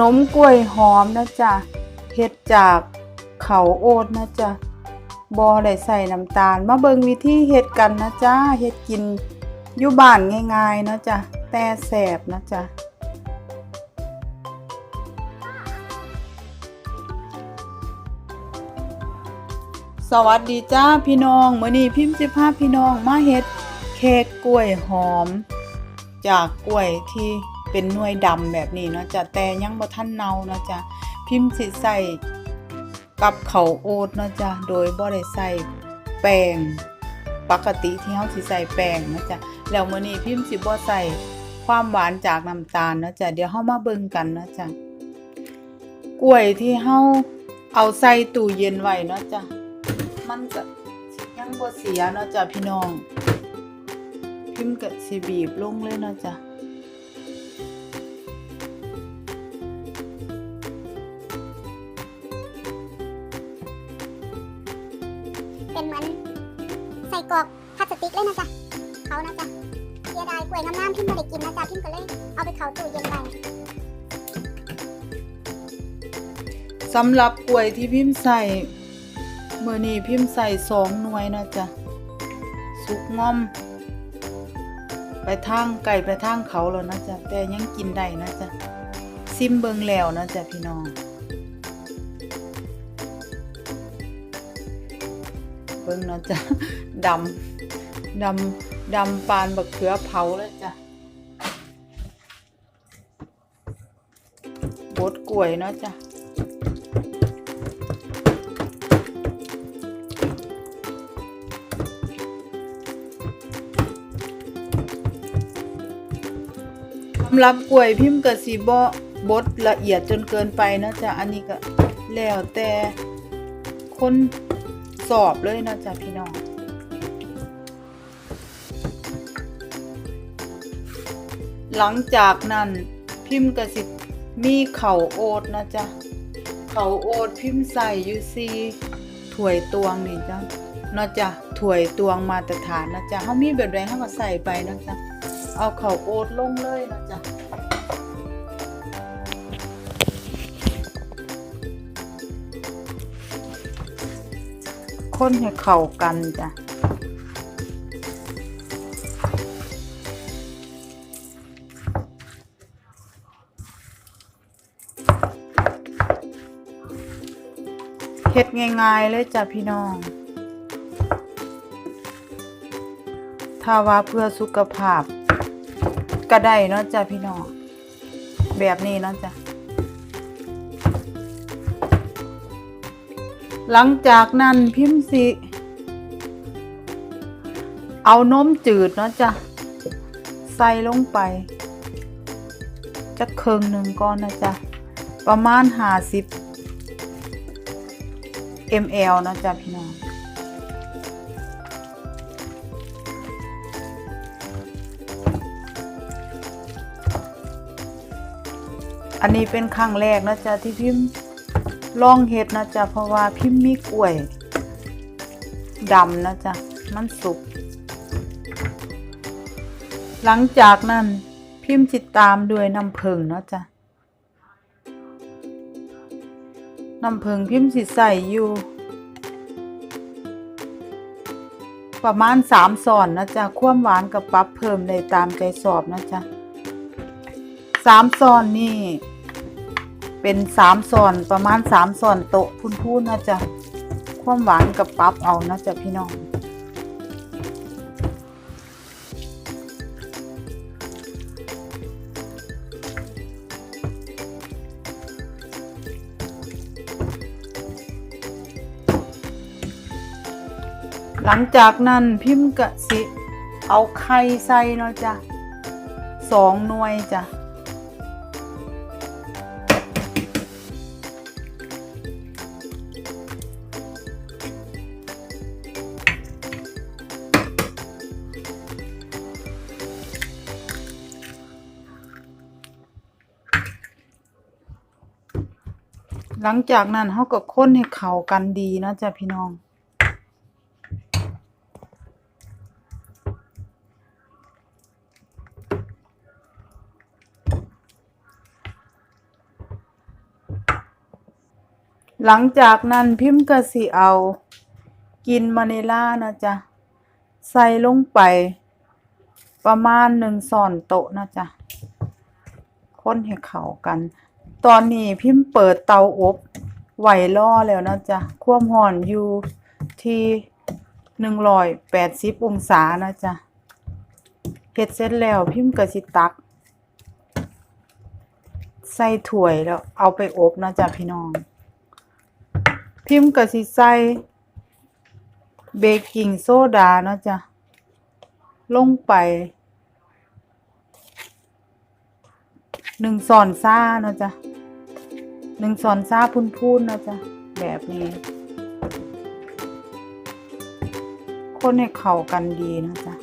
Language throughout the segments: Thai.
นมกล้วยหอมนะจ๊ะเฮ็ดจากเขาโอ๊ตนะจ๊ะบ่ได้ใส่น้ำตาล มาเบิงวิธีเฮ็ดกันนะจ๊ะเฮ็ดกินอยู่บ้านง่ายๆนะจ๊ะแต่แซ่บนะจ๊ะสวัสดีจ้าพี่น้องมื้อนี้พิมพ์สิพาพี่น้องมาเฮ็ดเค้กกล้วยหอม จากกล้วยที่ เป็นหน่วยดำแบบนี้เนาะจ้ะแต่ยังบ่ทันเนาเนาะจ้ะพิมพ์สิใส่กับเขาโอ๊ตเนาะจ้ะโดยบ่ได้ใส่แป้งปกติที่เฮาสิใส่แป้งเนาะจ้ะแล้วมื้อนี้พิมพ์สิบ่ใส่ความหวานจากน้ำตาลเนาะจ้ะเดี๋ยวเฮามาเบิ่งกันเนาะจ้ะกล้วยที่เฮาเอาใส่ตู้เย็นไว้เนาะจ้ะมันก็ยังบ่เสียเนาะจ้ะพี่น้องพิมพ์ก็สิบีบลงเลยเนาะจ้ะ เป็นเหมือนใส่กรอกพลาสติกเลยนะจ๊ะเขานะจ๊ะเสียดายกล้วยน้ำน้ำพิมพ์ไม่ได้กินนะจ๊ะพิมพ์ก็เลยเอาไปเขาตู้เย็นไว้สำหรับกล้วยที่พิมพ์ใส่เมื้อนี้พิมพ์ใส่สองหน่วยนะจ้ะสุกง่อม ไปทางไก่ไปทางเขาแล้วนะจ๊ะแต่ยังกินได้นะจ๊ะซิมเบิงแล้วนะจ๊ะพี่น้อง เบิ่งเนาะจ้ะดำดำดำปานบักเขือเผาเลยจ้ะบดกล้วยเนาะจ้ะสำหรับกล้วยพิมพ์กับสีบ่บดละเอียดจนเกินไปนะจ๊ะ อันนี้ก็แล้วแต่คน สอบเลยนะจ๊ะพี่น้องหลังจากนั้นพิมพ์ก็สิมีเข่าโอ๊ตนะจ๊ะเข่าโอ๊ตพิมพ์ใส่ยูซีถ้วยตวงนี่จ้ะเนาะจ๊ะถ้วยตวงมาตรฐานนะจ๊ะเฮามีแบบใดเฮาก็ใส่ไปนะจ๊ะเอาเข่าโอ๊ตลงเลยนะจ๊ะ คนให้เข้ากันจ้ะเฮ็ดง่ายๆเลยจ้ะพี่น้อง ถ้าว่าเพื่อสุขภาพ ก็ได้เนาะจ้ะพี่น้อง แบบนี้เนาะจ้ะ หลังจากนั้นพิมพ์สิเอานมจืดเนาะจ้ะใส่ลงไปจักเครึ่งหนึ่งก้อนนะจ๊ะประมาณห้าสิบ ml เนาะจ้ะพี่น้องอันนี้เป็นครั้งแรกนะจ๊ะที่พิมพ์ ลองเฮ็ดนะจ๊ะเพราะว่าพิมพ์มีกล้วยดำนะจ๊ะมันสุก หลังจากนั้นพิมพ์จิตตามด้วยน้ำผึ้งนะจ๊ะน้ำผึ้งพิมพ์สิใส่อยู่ ประมาณสามส่อนนะจ๊ะความหวานกับปรับเพิ่มได้ตามใจสอบนะจ๊ะสามส่อนนี่ เป็นสามส่อนประมาณสามส่อนโต๊ะพูนๆนะจ๊ะความหวานกับปรับเอานะจ๊ะพี่น้องหลังจากนั้นพิมพ์กะสิ เอาไข่ใส่เนาะจ้ะสองหน่วยจ้ะ หลังจากนั้นเขาก็ค้นให้เข้ากันดีนะจ้ะพี่น้อง หลังจากนั้นพิมพ์ก็สิเอา กินมาเนล่านะจ๊ะ ใส่ลงไป ประมาณหนึ่งส่อนโต๊ะนะจ๊ะ ค้นให้เข้ากัน ตอนนี้พิมพ์เปิดเตาอบไหวล่อแล้วนะจ๊ะความร้อนอยู่ที่หนึ่งร้อยแปดสิบองศานะจ๊ะเฮ็ดเสร็จแล้วพิมพ์ก็สิตัก ใส่ถ้วยแล้วเอาไปอบนะจ๊ะพี่น้อง พิมพ์ก็สิใส่เบกกิ้งโซดานะจ๊ะลงไปหนึ่งส่อนซ่านะจ๊ะ หนึ่งสอนซ่าพูนๆเนาะจ๊ะ แบบนี้ คนให้เข้ากันดีนะจ๊ะ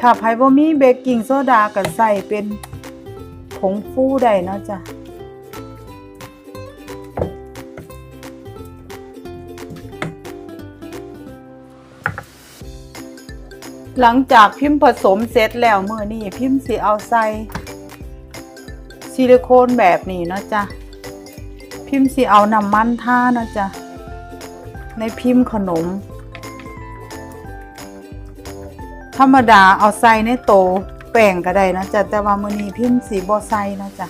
ถ้าไผบ่มีเบกกิ้งโซดาก็ใส่เป็นผงฟูได้นะจ๊ะหลังจากพิมพ์ผสมเสร็จแล้วมื้อนี้พิมพ์สิเอาใส่ ซิลิโคนแบบนี้เนาะจ๊ะพิมพ์สิเอาน้ำมันท่าเนาะจ๊ะในพิมพ์ขนม ธรรมดาเอาใส่ในโตแป้งก็ได้นะจ๊ะแต่ว่ามือนี้พิมพ์สีบ่ใส่นะจ๊ะ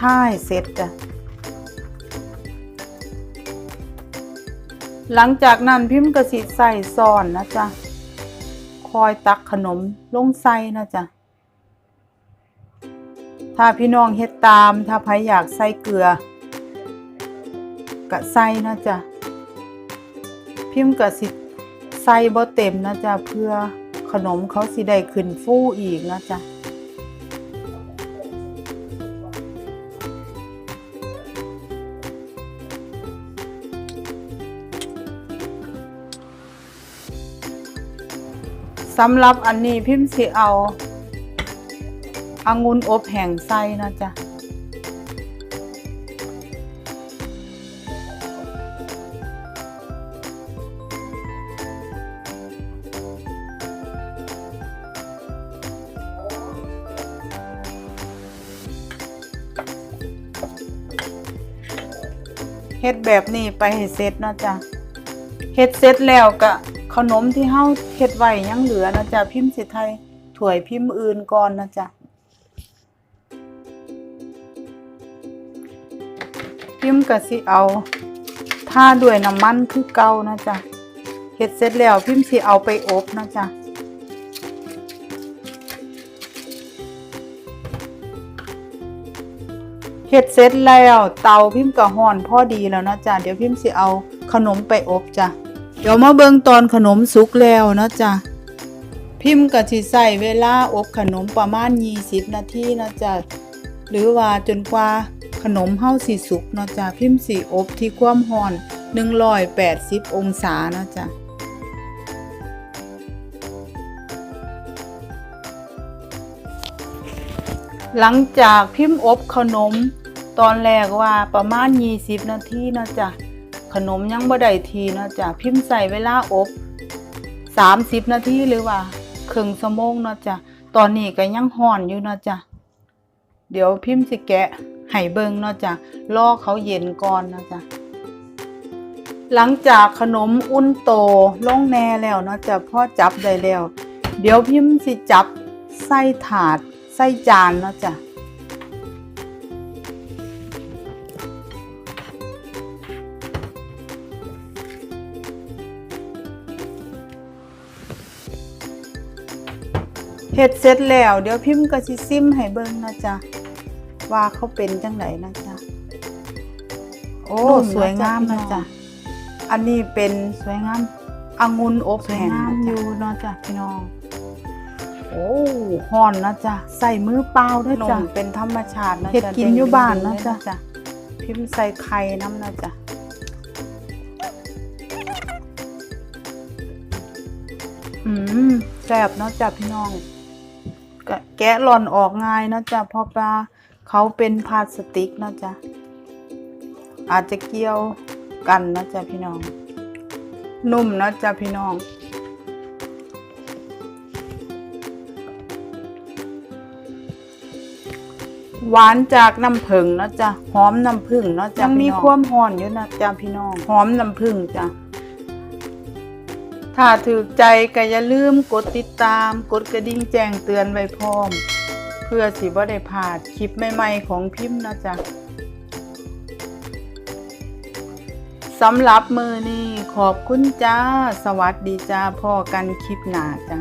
ท่ายเสร็จจ้ะหลังจากนั้นพิมพ์ก็สิใส่ซ่อนนะจ๊ะคอยตักขนมลงใส่นะจ๊ะ ถ้าพี่น้องเฮ็ดตาม ถ้าใครอยากใส่เกลือก็ใส่นะจ๊ะพิมพ์ก็สิใส่บ่เต็มนะจ๊ะเพื่อขนมเขาสิได้ขึ้นฟูอีกนะจ๊ะสำหรับอันนี้พิมพ์สิเอา องุ่นอบแห้งใส่นะจ๊ะเฮ็ดแบบนี้ไปให้เสร็จนะจ๊ะเฮ็ดเสร็จแล้วก็ขนมที่เฮาเฮ็ดไว้ยังเหลือนะจ๊ะพิมพ์สิไทยถ้วยพิมพ์อื่นก่อนนะจ๊ะ พิมพ์ก็สิเอาท่าด้วยน้ำมันคือเก่านะจ๊ะเฮ็ดเสร็จแล้วพิมพ์สิเอาไปอบนะจ๊ะเฮ็ดเสร็จแล้วเตาพิมพ์ก็ร้อนพอดีแล้วนะจ๊ะเดี๋ยวพิมพ์สิเอาขนมไปอบจ้ะเดี๋ยวมาเบิ่งตอนขนมสุกแล้วนะจ๊ะพิมพ์ก็สิใช้เวลาอบขนมประมาณ 20 นาทีนะจ๊ะหรือว่าจนกว่า ขนมเฮาสิสุกเนาะจ๊ะพิมพ์สิอบที่ความร้อน180 องศานะจ๊ะหลังจากพิมพ์อบขนมตอนแรกว่าประมาณ 20 นาทีเนาะจ๊ะขนมยังบ่ได้ทีเนาะจ๊ะพิมพ์ใส่เวลาอบ 30 นาทีหรือว่าครึ่งชั่วโมงเนาะจ๊ะตอนนี้ก็ยังร้อนอยู่เนาะจ๊ะเดี๋ยวพิมพ์สิแกะ ให้เบิ่งเนาะจ๊ะรอเขาเย็นก่อนเนาะจ๊ะหลังจากขนมอุ่นโตลงแน่แล้วเนาะจ๊ะพ่อจับได้แล้ว เดี๋ยวพิมพ์สิจับใส่ถาดใส่จานเนาะจ๊ะเฮ็ดเสร็จแล้ว เดี๋ยวพิมพ์ก็สิซิมให้เบิ่งนะจ๊ะ ว่าเขาเป็นจังไดนะจ๊ะโอ้นุ่มนะสวยงามนะจ๊ะจ๊ะอันนี้เป็นสวยงามองุ่นอบสวยแห้งงามนะอจ๊ะยู่เนาะจ้ะพี่น้องโอ้ฮ้อนนะจ๊ะใส่มือเปล่าด้วยนจ้ะมเป็นธรรมชาตินะเฮ็ดจ๊ะกินอยู่บ้านนะเด้งๆจ๊ะเลยพิมพ์ใส่ไข่น้ำนะจ๊ะอืมแซ่บเนาะจ๊ะพี่น้องกะแกะหล่อนออกง่ายเนาะจ๊ะเพราะปลา เขาเป็นพลาสติกเนาะจ๊ะ อาจจะเกี่ยวกันเนาะจ๊ะพี่น้อง นุ่มเนาะจ๊ะพี่น้องอหวานจากน้ำผึ้งเนาะจ้ะหอมน้ำผึ้งเนาะจ้ะยังมีความหอนอยู่นะจ้ะพี่น้องหอมน้ำผึ้งจ้ะถ้าถูกใจก็อย่าลืมกดติดตาม กดกระดิ่งแจ้งเตือนไว้พร้อมเพื่อสิบ่ได้พลาดคลิปใหม่ๆของพิมพ์นะจ๊ะสำหรับมือนี้ขอบคุณจ้า สวัสดีจ้าพ่อกันคลิปหน้าจ้า